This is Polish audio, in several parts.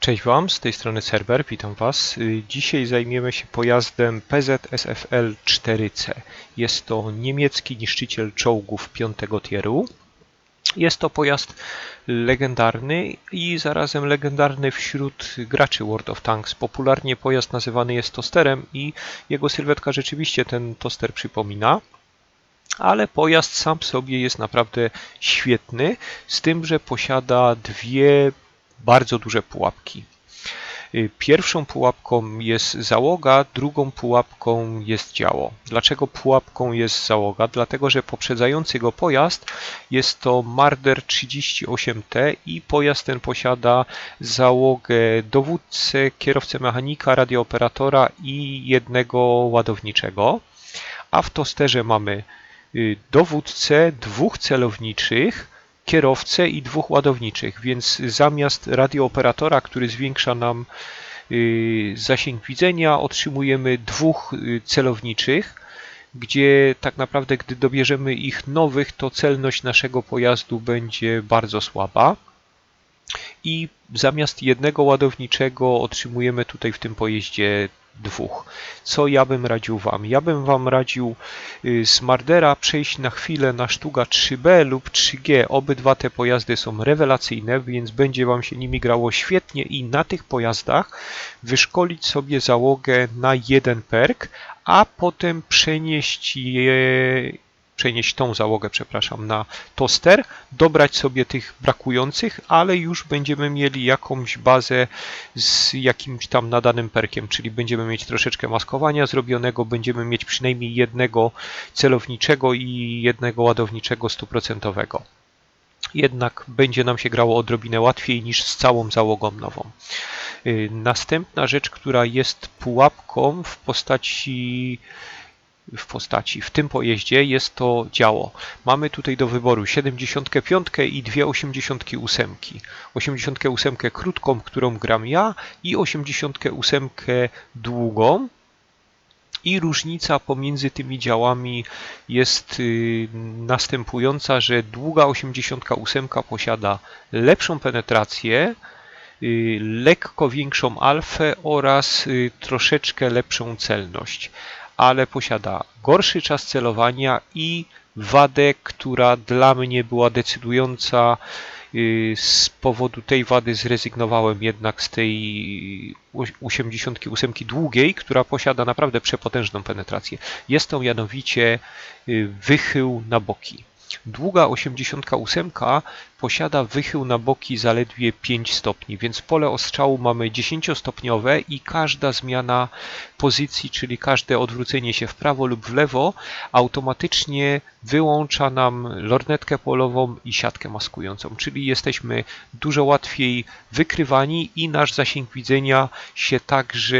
Cześć Wam, z tej strony Serber, witam Was. Y, Dzisiaj zajmiemy się pojazdem PZSFL 4C. Jest to niemiecki niszczyciel czołgów piątego tieru. Jest to pojazd legendarny i zarazem legendarny wśród graczy World of Tanks. Popularnie pojazd nazywany jest tosterem i jego sylwetka rzeczywiście ten toster przypomina ale pojazd sam w sobie jest naprawdę świetny, z tym, że posiada dwie bardzo duże pułapki. Y, Pierwszą pułapką jest załoga, drugą pułapką jest działo. Dlaczego pułapką jest załoga? Dlatego, że poprzedzający go pojazd jest to Marder 38T i pojazd ten posiada załogę dowódcę, kierowcę mechanika, radiooperatora i jednego ładowniczego. A w tosterze mamy y, dowódcę, dwóch celowniczych, kierowcę i dwóch ładowniczych, więc zamiast radiooperatora, który zwiększa nam y, zasięg widzenia, otrzymujemy dwóch y, celowniczych, gdzie tak naprawdę, gdy dobierzemy ich nowych, to celność naszego pojazdu będzie bardzo słaba. I zamiast jednego ładowniczego otrzymujemy tutaj w tym pojeździe dwóch. Co ja bym radził Wam? Ja bym Wam radził y, z Mardera przejść na chwilę na Sztuga 3B lub 3G. Obydwa te pojazdy są rewelacyjne, więc będzie Wam się nimi grało świetnie i na tych pojazdach wyszkolić sobie załogę na jeden perk, a potem przenieść je przenieść tą załogę, przepraszam, na toster, dobrać sobie tych brakujących, ale już będziemy mieli jakąś bazę z jakimś tam nadanym perkiem, czyli będziemy mieć troszeczkę maskowania zrobionego, będziemy mieć przynajmniej jednego celowniczego i jednego ładowniczego stuprocentowego. Jednak będzie nam się grało odrobinę łatwiej niż z całą załogą nową. Y, Następna rzecz, która jest pułapką w postaci w postaci. W tym pojeździe jest to działo. Mamy tutaj do wyboru 75 i dwie 88. 88 krótką, którą gram ja i 88 długą. I różnica pomiędzy tymi działami jest y, następująca, że długa 88 posiada lepszą penetrację, y, lekko większą alfę oraz y, troszeczkę lepszą celność ale posiada gorszy czas celowania i wadę, która dla mnie była decydująca. Y, z powodu tej wady zrezygnowałem jednak z tej 88 długiej, która posiada naprawdę przepotężną penetrację. Jest to mianowicie y, wychył na boki. Długa 88 posiada wychył na boki zaledwie 5 stopni, więc pole ostrzału mamy 10-stopniowe i każda zmiana pozycji, czyli każde odwrócenie się w prawo lub w lewo, automatycznie wyłącza nam lornetkę polową i siatkę maskującą, czyli jesteśmy dużo łatwiej wykrywani i nasz zasięg widzenia się także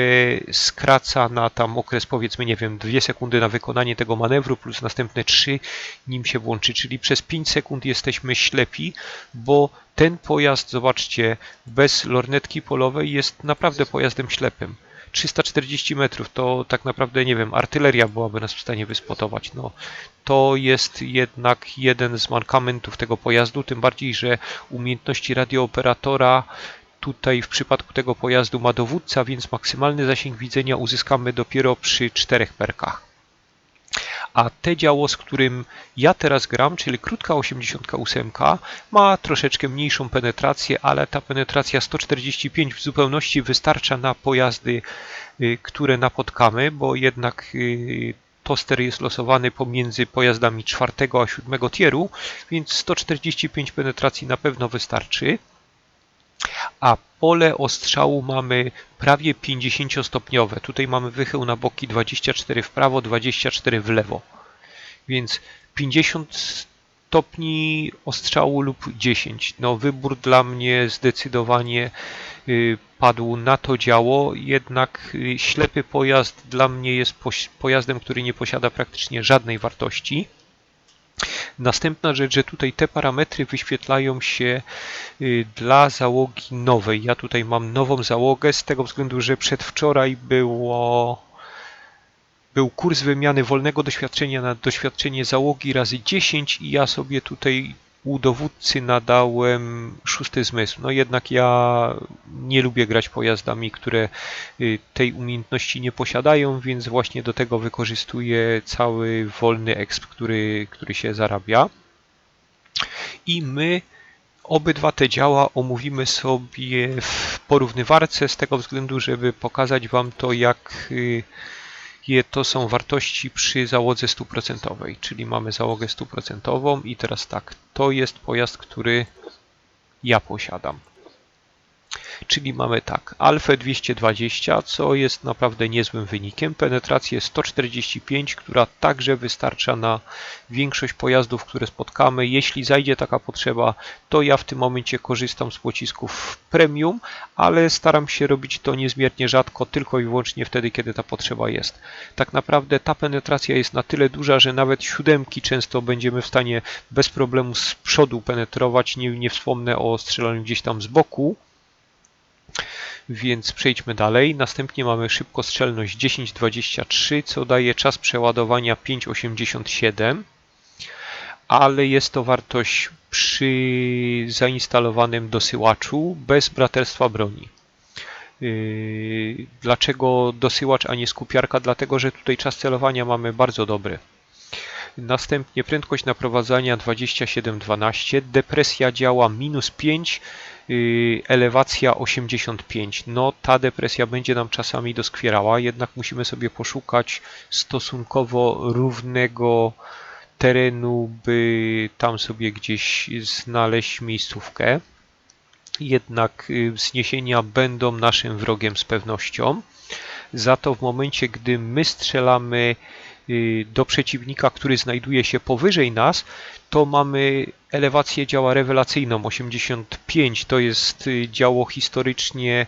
skraca na tam okres powiedzmy, nie wiem, 2 sekundy na wykonanie tego manewru plus następne 3 nim się włączy, czyli przez 5 sekund jesteśmy ślepi, bo ten pojazd, zobaczcie, bez lornetki polowej jest naprawdę pojazdem ślepym. 340 metrów to tak naprawdę, nie wiem, artyleria byłaby nas w stanie wyspotować. No, to jest jednak jeden z mankamentów tego pojazdu, tym bardziej, że umiejętności radiooperatora tutaj w przypadku tego pojazdu ma dowódca, więc maksymalny zasięg widzenia uzyskamy dopiero przy czterech perkach a te działo, z którym ja teraz gram, czyli krótka 88, ma troszeczkę mniejszą penetrację, ale ta penetracja 145 w zupełności wystarcza na pojazdy, y, które napotkamy, bo jednak y, toster jest losowany pomiędzy pojazdami czwartego a siódmego tieru, więc 145 penetracji na pewno wystarczy a pole ostrzału mamy prawie 50-stopniowe. Tutaj mamy wychył na boki 24 w prawo, 24 w lewo. Więc 50 stopni ostrzału lub 10. No wybór dla mnie zdecydowanie y, padł na to działo, jednak y, ślepy pojazd dla mnie jest pojazdem, który nie posiada praktycznie żadnej wartości. Następna rzecz, że tutaj te parametry wyświetlają się y, dla załogi nowej. Ja tutaj mam nową załogę z tego względu, że przedwczoraj było był kurs wymiany wolnego doświadczenia na doświadczenie załogi razy 10 i ja sobie tutaj u dowódcy nadałem szósty zmysł. No jednak ja nie lubię grać pojazdami, które y, tej umiejętności nie posiadają, więc właśnie do tego wykorzystuję cały wolny exp, który, który się zarabia. I my obydwa te działa omówimy sobie w porównywarce z tego względu, żeby pokazać Wam to, jak y, to są wartości przy załodze stuprocentowej, czyli mamy załogę stuprocentową i teraz tak, to jest pojazd, który ja posiadam. Czyli mamy tak, alfę 220, co jest naprawdę niezłym wynikiem, penetrację 145, która także wystarcza na większość pojazdów, które spotkamy. Jeśli zajdzie taka potrzeba, to ja w tym momencie korzystam z pocisków premium, ale staram się robić to niezmiernie rzadko, tylko i wyłącznie wtedy, kiedy ta potrzeba jest. Tak naprawdę ta penetracja jest na tyle duża, że nawet siódemki często będziemy w stanie bez problemu z przodu penetrować, nie, nie wspomnę o strzelaniu gdzieś tam z boku. Więc przejdźmy dalej. Następnie mamy szybkostrzelność 10,23, co daje czas przeładowania 5,87, ale jest to wartość przy zainstalowanym dosyłaczu bez braterstwa broni. Yy, dlaczego dosyłacz, a nie skupiarka? Dlatego, że tutaj czas celowania mamy bardzo dobry. Następnie prędkość naprowadzania 27,12, depresja działa minus 5, Y, elewacja 85. No ta depresja będzie nam czasami doskwierała, jednak musimy sobie poszukać stosunkowo równego terenu, by tam sobie gdzieś znaleźć miejscówkę. Jednak y, wzniesienia będą naszym wrogiem z pewnością. Za to w momencie, gdy my strzelamy do przeciwnika, który znajduje się powyżej nas, to mamy elewację działa rewelacyjną 85. To jest y, działo historycznie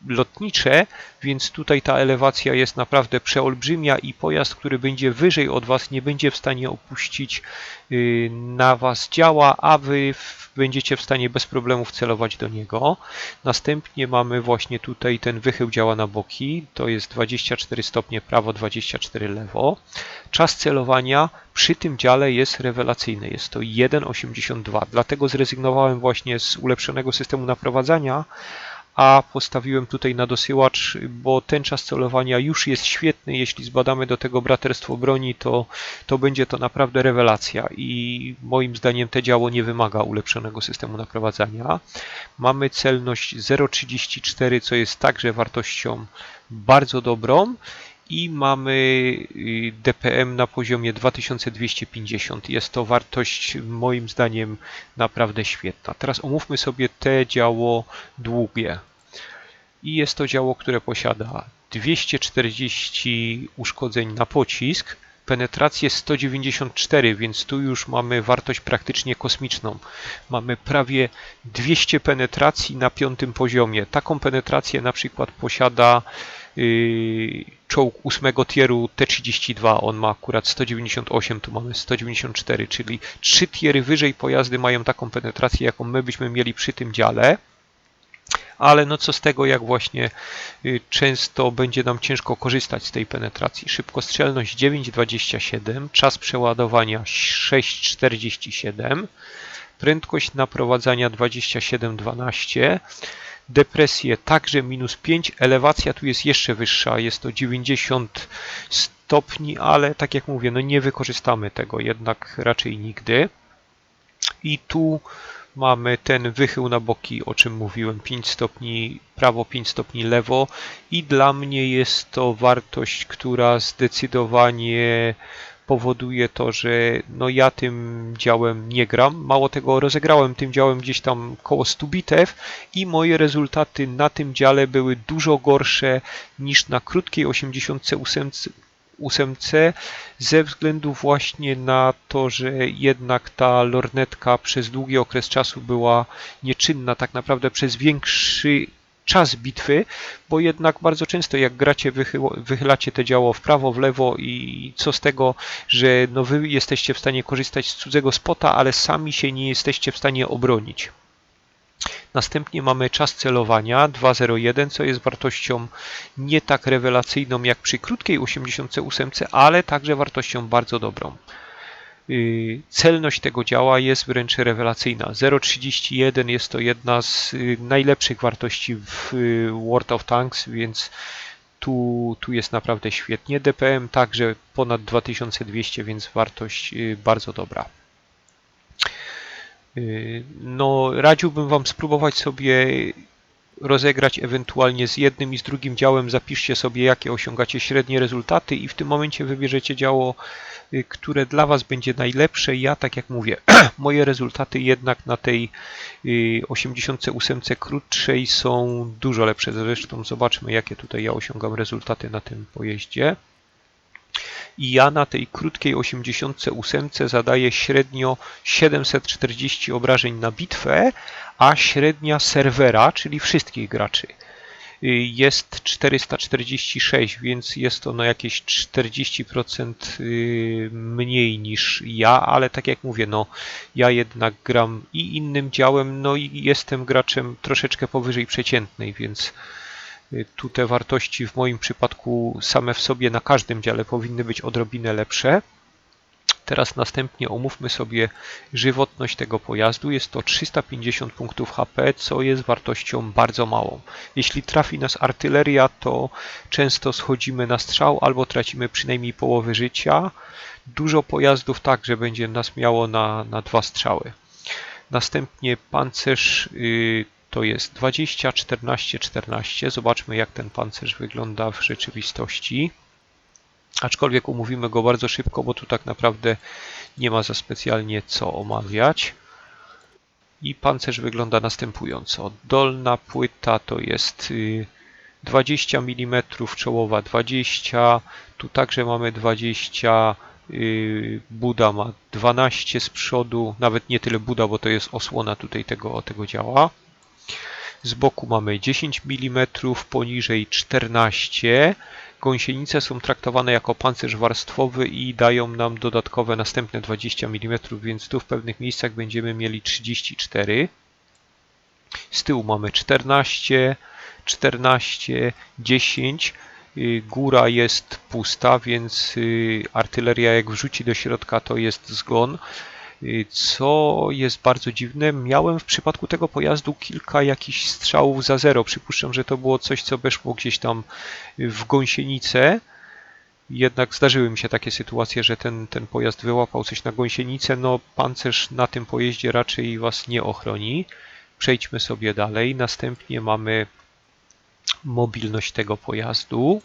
przeciwlotnicze, więc tutaj ta elewacja jest naprawdę przeolbrzymia i pojazd, który będzie wyżej od Was nie będzie w stanie opuścić y, na Was działa, a Wy będziecie w stanie bez problemów celować do niego. Następnie mamy właśnie tutaj ten wychył działa na boki, to jest 24 stopnie prawo, 24 lewo. Czas celowania przy tym dziale jest rewelacyjny, jest to 1,82, dlatego zrezygnowałem właśnie z ulepszonego systemu naprowadzania, a postawiłem tutaj na dosyłacz, bo ten czas celowania już jest świetny. Jeśli zbadamy do tego braterstwo broni, to, to będzie to naprawdę rewelacja i moim zdaniem te działo nie wymaga ulepszonego systemu naprowadzania. Mamy celność 0,34, co jest także wartością bardzo dobrą i mamy y, DPM na poziomie 2250. Jest to wartość moim zdaniem naprawdę świetna. Teraz omówmy sobie te działo długie. I jest to działo, które posiada 240 uszkodzeń na pocisk, penetrację 194, więc tu już mamy wartość praktycznie kosmiczną. Mamy prawie 200 penetracji na piątym poziomie. Taką penetrację na przykład posiada yy, czołg ósmego tieru T32. On ma akurat 198, tu mamy 194, czyli 3 tiery wyżej pojazdy mają taką penetrację, jaką my byśmy mieli przy tym dziale ale no co z tego, jak właśnie y, często będzie nam ciężko korzystać z tej penetracji. Szybkostrzelność 9,27, czas przeładowania 6,47, prędkość naprowadzania 27,12, depresję także minus 5, elewacja tu jest jeszcze wyższa, jest to 90 stopni, ale tak jak mówię, no nie wykorzystamy tego jednak raczej nigdy. I tu mamy ten wychył na boki, o czym mówiłem, 5 stopni prawo, 5 stopni lewo i dla mnie jest to wartość, która zdecydowanie powoduje to, że no ja tym działem nie gram. Mało tego, rozegrałem tym działem gdzieś tam koło 100 bitew i moje rezultaty na tym dziale były dużo gorsze niż na krótkiej 88 ósemce ze względu właśnie na to, że jednak ta lornetka przez długi okres czasu była nieczynna tak naprawdę przez większy czas bitwy, bo jednak bardzo często jak gracie, wychylacie te działo w prawo, w lewo i co z tego, że no wy jesteście w stanie korzystać z cudzego spota, ale sami się nie jesteście w stanie obronić. Następnie mamy czas celowania 2.01, co jest wartością nie tak rewelacyjną jak przy krótkiej 88, ale także wartością bardzo dobrą. y, celność tego działa jest wręcz rewelacyjna. 0,31 jest to jedna z y, najlepszych wartości w y, World of Tanks, więc tu, tu jest naprawdę świetnie. DPM także ponad 2200, więc wartość bardzo dobra. No, radziłbym Wam spróbować sobie rozegrać ewentualnie z jednym i z drugim działem. Zapiszcie sobie, jakie osiągacie średnie rezultaty i w tym momencie wybierzecie działo, y, które dla Was będzie najlepsze. Ja, tak jak mówię, moje rezultaty jednak na tej 88 y, krótszej są dużo lepsze. Zresztą zobaczmy, jakie tutaj ja osiągam rezultaty na tym pojeździe i ja na tej krótkiej 88 zadaję średnio 740 obrażeń na bitwę, a średnia serwera, czyli wszystkich graczy, y, jest 446, więc jest to no jakieś 40% y, mniej niż ja, ale tak jak mówię, no ja jednak gram i innym działem, no i jestem graczem troszeczkę powyżej przeciętnej, więc tu te wartości w moim przypadku same w sobie na każdym dziale powinny być odrobinę lepsze. Teraz następnie omówmy sobie żywotność tego pojazdu. Jest to 350 punktów HP, co jest wartością bardzo małą. Jeśli trafi nas artyleria, to często schodzimy na strzał albo tracimy przynajmniej połowę życia. Dużo pojazdów także będzie nas miało na, na dwa strzały. Następnie pancerz yy, to jest 20, 14, 14. Zobaczmy, jak ten pancerz wygląda w rzeczywistości. Aczkolwiek umówimy go bardzo szybko, bo tu tak naprawdę nie ma za specjalnie co omawiać. I pancerz wygląda następująco. Dolna płyta to jest 20 y, mm, czołowa 20, tu także mamy 20, y, Buda ma 12 z przodu, nawet nie tyle Buda, bo to jest osłona tutaj tego, tego działa. Z boku mamy 10 mm, poniżej 14 Gąsienice są traktowane jako pancerz warstwowy i dają nam dodatkowe następne 20 mm, więc tu w pewnych miejscach będziemy mieli 34. Z tyłu mamy 14, 14, 10. Góra jest pusta, więc y, artyleria jak wrzuci do środka to jest zgon. Y, co jest bardzo dziwne, miałem w przypadku tego pojazdu kilka jakichś strzałów za zero. Przypuszczam, że to było coś, co weszło gdzieś tam w gąsienicę. Jednak zdarzyły mi się takie sytuacje, że ten, ten pojazd wyłapał coś na gąsienicę. No, pancerz na tym pojeździe raczej Was nie ochroni. Przejdźmy sobie dalej. Następnie mamy mobilność tego pojazdu.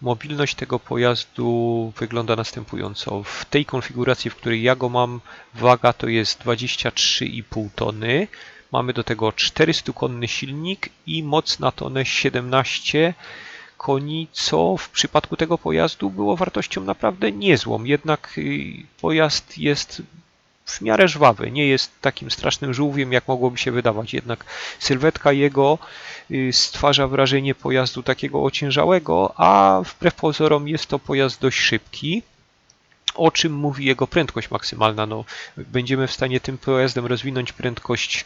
Mobilność tego pojazdu wygląda następująco. W tej konfiguracji, w której ja go mam, waga to jest 23,5 tony. Mamy do tego 400-konny silnik i moc na tonę 17 koni, co w przypadku tego pojazdu było wartością naprawdę niezłą. Jednak y, pojazd jest w miarę żwawy, nie jest takim strasznym żółwiem, jak mogłoby się wydawać. Jednak sylwetka jego y, stwarza wrażenie pojazdu takiego ociężałego, a wbrew pozorom jest to pojazd dość szybki. O czym mówi jego prędkość maksymalna? No, będziemy w stanie tym pojazdem rozwinąć prędkość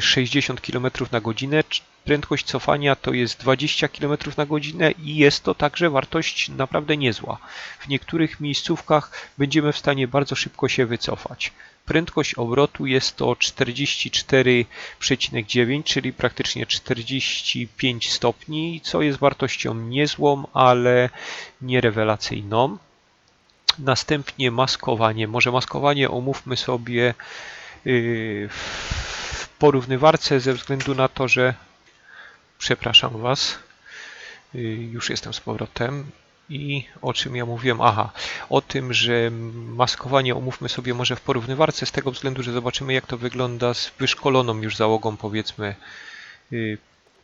60 y, km na godzinę. Prędkość cofania to jest 20 km na godzinę i jest to także wartość naprawdę niezła. W niektórych miejscówkach będziemy w stanie bardzo szybko się wycofać. Prędkość obrotu jest to 44,9, czyli praktycznie 45 stopni, co jest wartością niezłą, ale nierewelacyjną. Następnie maskowanie. Może maskowanie omówmy sobie yy, w porównywarce ze względu na to, że przepraszam Was, yy, już jestem z powrotem. I o czym ja mówiłem? Aha, o tym, że maskowanie omówmy sobie może w porównywarce z tego względu, że zobaczymy jak to wygląda z wyszkoloną już załogą powiedzmy y,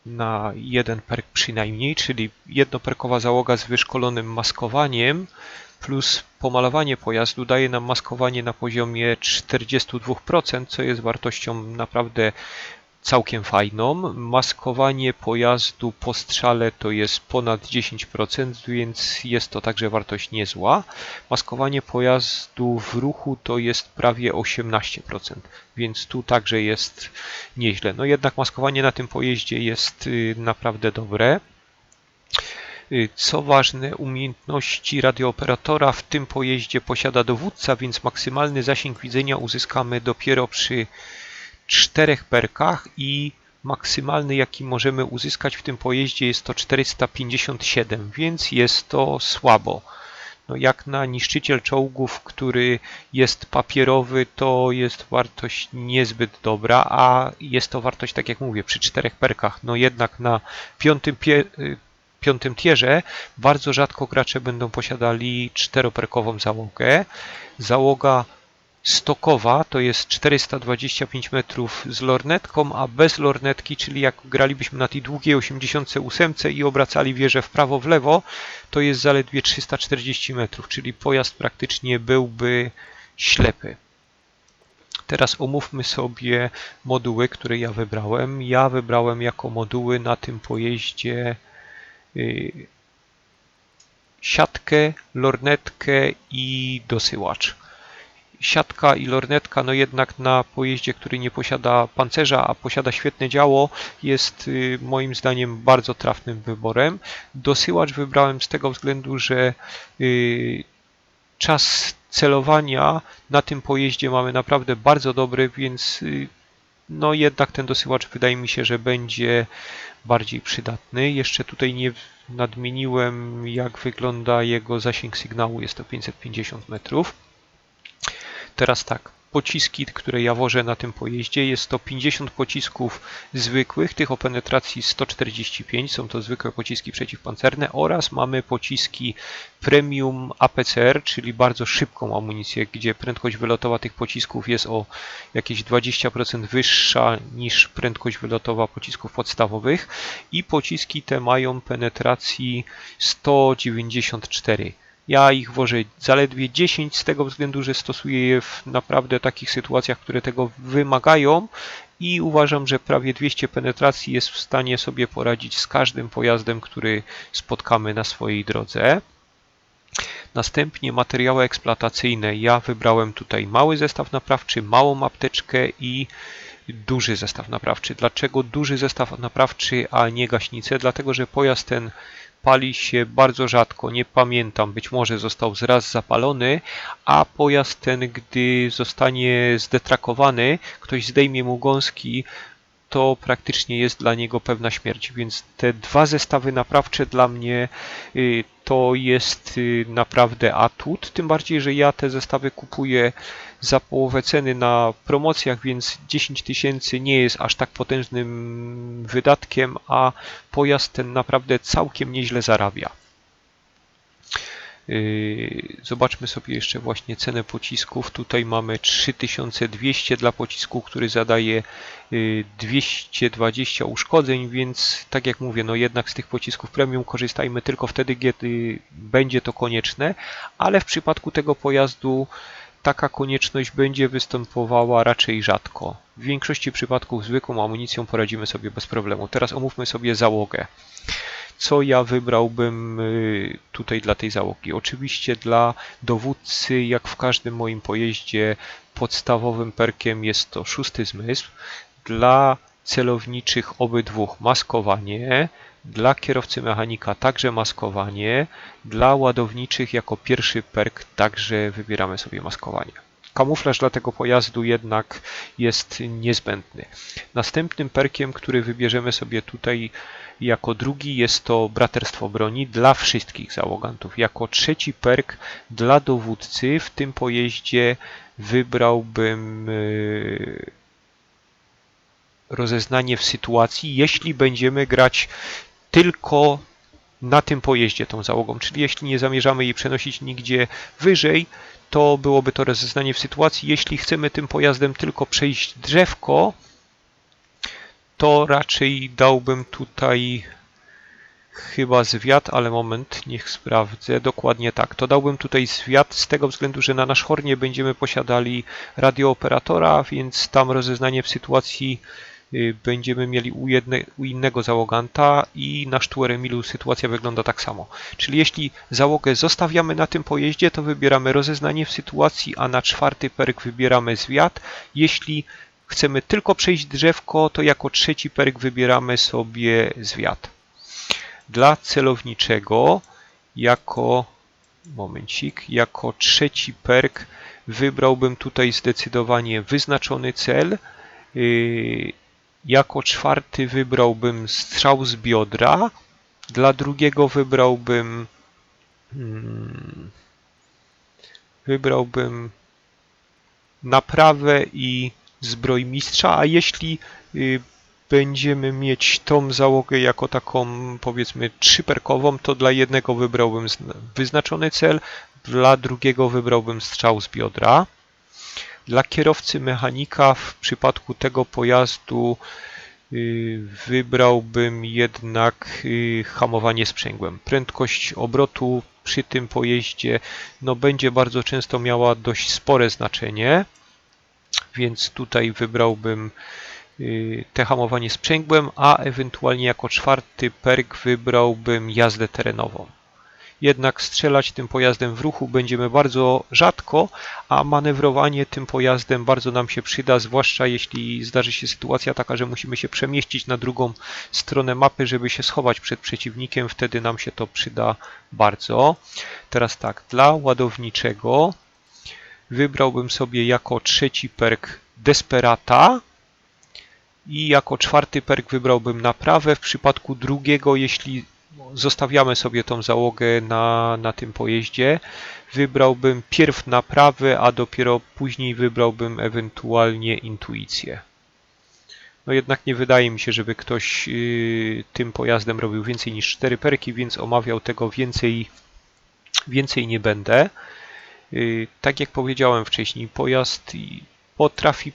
na jeden perk przynajmniej, czyli jednoperkowa załoga z wyszkolonym maskowaniem plus pomalowanie pojazdu daje nam maskowanie na poziomie 42%, co jest wartością naprawdę całkiem fajną. Maskowanie pojazdu po strzale to jest ponad 10%, więc jest to także wartość niezła. Maskowanie pojazdu w ruchu to jest prawie 18%, więc tu także jest nieźle. No jednak maskowanie na tym pojeździe jest y, naprawdę dobre. Y, Co ważne, umiejętności radiooperatora w tym pojeździe posiada dowódca, więc maksymalny zasięg widzenia uzyskamy dopiero przy czterech perkach i maksymalny jaki możemy uzyskać w tym pojeździe jest to 457, więc jest to słabo. No jak na niszczyciel czołgów, który jest papierowy, to jest wartość niezbyt dobra, a jest to wartość, tak jak mówię, przy czterech perkach. No jednak na piątym, y, piątym tierze bardzo rzadko gracze będą posiadali czteroperkową załogę. Załoga stokowa to jest 425 metrów z lornetką, a bez lornetki, czyli jak gralibyśmy na tej długiej 88 i obracali wieżę w prawo, w lewo, to jest zaledwie 340 metrów, czyli pojazd praktycznie byłby ślepy. Teraz omówmy sobie moduły, które ja wybrałem. Ja wybrałem jako moduły na tym pojeździe yy, siatkę, lornetkę i dosyłacz siatka i lornetka, no jednak na pojeździe, który nie posiada pancerza, a posiada świetne działo, jest y, moim zdaniem bardzo trafnym wyborem. Dosyłacz wybrałem z tego względu, że y, czas celowania na tym pojeździe mamy naprawdę bardzo dobry, więc y, no jednak ten dosyłacz wydaje mi się, że będzie bardziej przydatny. Jeszcze tutaj nie nadmieniłem, jak wygląda jego zasięg sygnału, jest to 550 metrów. Teraz tak, pociski, które ja wożę na tym pojeździe, jest to 50 pocisków zwykłych, tych o penetracji 145, są to zwykłe pociski przeciwpancerne oraz mamy pociski premium APCR, czyli bardzo szybką amunicję, gdzie prędkość wylotowa tych pocisków jest o jakieś 20% wyższa niż prędkość wylotowa pocisków podstawowych i pociski te mają penetracji 194. Ja ich wożę zaledwie 10 z tego względu, że stosuję je w naprawdę takich sytuacjach, które tego wymagają i uważam, że prawie 200 penetracji jest w stanie sobie poradzić z każdym pojazdem, który spotkamy na swojej drodze. Następnie materiały eksploatacyjne. Ja wybrałem tutaj mały zestaw naprawczy, małą apteczkę i duży zestaw naprawczy. Dlaczego duży zestaw naprawczy, a nie gaśnicę? Dlatego, że pojazd ten pali się bardzo rzadko, nie pamiętam, być może został zraz zapalony, a pojazd ten, gdy zostanie zdetrakowany, ktoś zdejmie mu gąski, to praktycznie jest dla niego pewna śmierć. Więc te dwa zestawy naprawcze dla mnie y, to jest y, naprawdę atut. Tym bardziej, że ja te zestawy kupuję za połowę ceny na promocjach, więc 10 tysięcy nie jest aż tak potężnym wydatkiem, a pojazd ten naprawdę całkiem nieźle zarabia. Yy, zobaczmy sobie jeszcze właśnie cenę pocisków. Tutaj mamy 3200 dla pocisku, który zadaje 220 yy, uszkodzeń, więc tak jak mówię, no jednak z tych pocisków premium korzystajmy tylko wtedy, kiedy będzie to konieczne, ale w przypadku tego pojazdu taka konieczność będzie występowała raczej rzadko. W większości przypadków zwykłą amunicją poradzimy sobie bez problemu. Teraz omówmy sobie załogę. Co ja wybrałbym y, tutaj dla tej załogi? Oczywiście dla dowódcy, jak w każdym moim pojeździe, podstawowym perkiem jest to szósty zmysł. Dla celowniczych obydwóch maskowanie, dla kierowcy mechanika także maskowanie, dla ładowniczych jako pierwszy perk także wybieramy sobie maskowanie. Kamuflaż dla tego pojazdu jednak jest niezbędny. Następnym perkiem, który wybierzemy sobie tutaj jako drugi jest to braterstwo broni dla wszystkich załogantów. Jako trzeci perk dla dowódcy w tym pojeździe wybrałbym yy, rozeznanie w sytuacji, jeśli będziemy grać tylko na tym pojeździe tą załogą, czyli jeśli nie zamierzamy jej przenosić nigdzie wyżej, to byłoby to rozeznanie w sytuacji, jeśli chcemy tym pojazdem tylko przejść drzewko, to raczej dałbym tutaj chyba zwiat, ale moment, niech sprawdzę. Dokładnie tak. To dałbym tutaj zwiat z tego względu, że na nasz hornie będziemy posiadali radiooperatora, więc tam rozeznanie w sytuacji Y, będziemy mieli u, jedne, u innego załoganta i na Sztueremilu sytuacja wygląda tak samo. Czyli jeśli załogę zostawiamy na tym pojeździe, to wybieramy rozeznanie w sytuacji, a na czwarty perk wybieramy zwiat. Jeśli chcemy tylko przejść drzewko, to jako trzeci perk wybieramy sobie zwiat. Dla celowniczego jako momencik, jako trzeci perk wybrałbym tutaj zdecydowanie wyznaczony cel. Yy, jako czwarty wybrałbym strzał z biodra. Dla drugiego wybrałbym hmm, wybrałbym naprawę i zbrojmistrza, a jeśli y, będziemy mieć tą załogę jako taką powiedzmy trzyperkową, to dla jednego wybrałbym wyznaczony cel, dla drugiego wybrałbym strzał z biodra. Dla kierowcy mechanika w przypadku tego pojazdu y, wybrałbym jednak y, hamowanie sprzęgłem. Prędkość obrotu przy tym pojeździe no, będzie bardzo często miała dość spore znaczenie, więc tutaj wybrałbym y, te hamowanie sprzęgłem, a ewentualnie jako czwarty perk wybrałbym jazdę terenową jednak strzelać tym pojazdem w ruchu będziemy bardzo rzadko, a manewrowanie tym pojazdem bardzo nam się przyda, zwłaszcza jeśli zdarzy się sytuacja taka, że musimy się przemieścić na drugą stronę mapy, żeby się schować przed przeciwnikiem, wtedy nam się to przyda bardzo. Teraz tak, dla ładowniczego wybrałbym sobie jako trzeci perk Desperata, i jako czwarty perk wybrałbym naprawę. W przypadku drugiego, jeśli zostawiamy sobie tą załogę na, na tym pojeździe. Wybrałbym pierw naprawę, a dopiero później wybrałbym ewentualnie intuicję. No jednak nie wydaje mi się, żeby ktoś yy, tym pojazdem robił więcej niż 4 perki, więc omawiał tego więcej, więcej nie będę. Yy, tak jak powiedziałem wcześniej, pojazd potrafi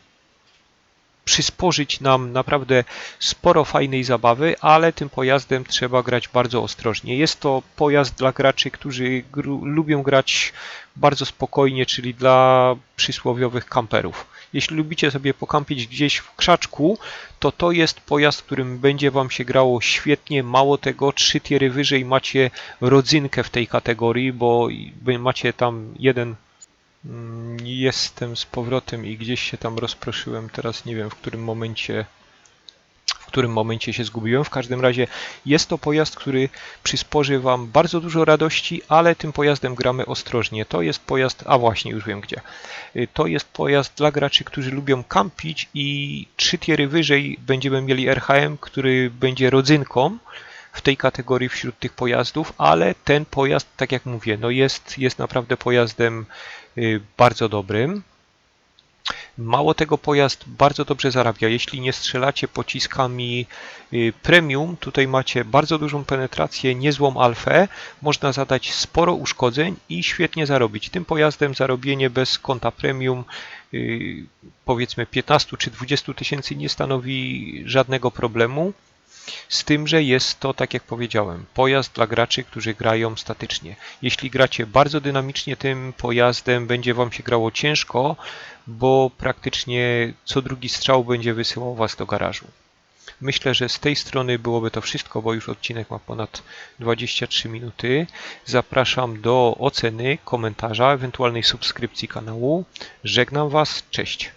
przysporzyć nam naprawdę sporo fajnej zabawy, ale tym pojazdem trzeba grać bardzo ostrożnie. Jest to pojazd dla graczy, którzy lubią grać bardzo spokojnie, czyli dla przysłowiowych kamperów. Jeśli lubicie sobie pokampić gdzieś w krzaczku, to to jest pojazd, którym będzie Wam się grało świetnie. Mało tego, trzy tiery wyżej macie rodzynkę w tej kategorii, bo macie tam jeden Mm, jestem z powrotem i gdzieś się tam rozproszyłem. Teraz nie wiem w którym momencie w którym momencie się zgubiłem. W każdym razie jest to pojazd, który przysporzy Wam bardzo dużo radości, ale tym pojazdem gramy ostrożnie. To jest pojazd, a właśnie już wiem gdzie. Y, to jest pojazd dla graczy, którzy lubią kampić i trzy tiery wyżej będziemy mieli RHM, który będzie rodzynką w tej kategorii wśród tych pojazdów, ale ten pojazd, tak jak mówię, no jest, jest naprawdę pojazdem Y, bardzo dobrym. Mało tego, pojazd bardzo dobrze zarabia. Jeśli nie strzelacie pociskami y, premium, tutaj macie bardzo dużą penetrację, niezłą alfę, można zadać sporo uszkodzeń i świetnie zarobić. Tym pojazdem zarobienie bez konta premium y, powiedzmy 15 czy 20 tysięcy nie stanowi żadnego problemu. Z tym, że jest to, tak jak powiedziałem, pojazd dla graczy, którzy grają statycznie. Jeśli gracie bardzo dynamicznie tym pojazdem, będzie Wam się grało ciężko, bo praktycznie co drugi strzał będzie wysyłał Was do garażu. Myślę, że z tej strony byłoby to wszystko, bo już odcinek ma ponad 23 minuty. Zapraszam do oceny, komentarza, ewentualnej subskrypcji kanału. Żegnam Was, cześć.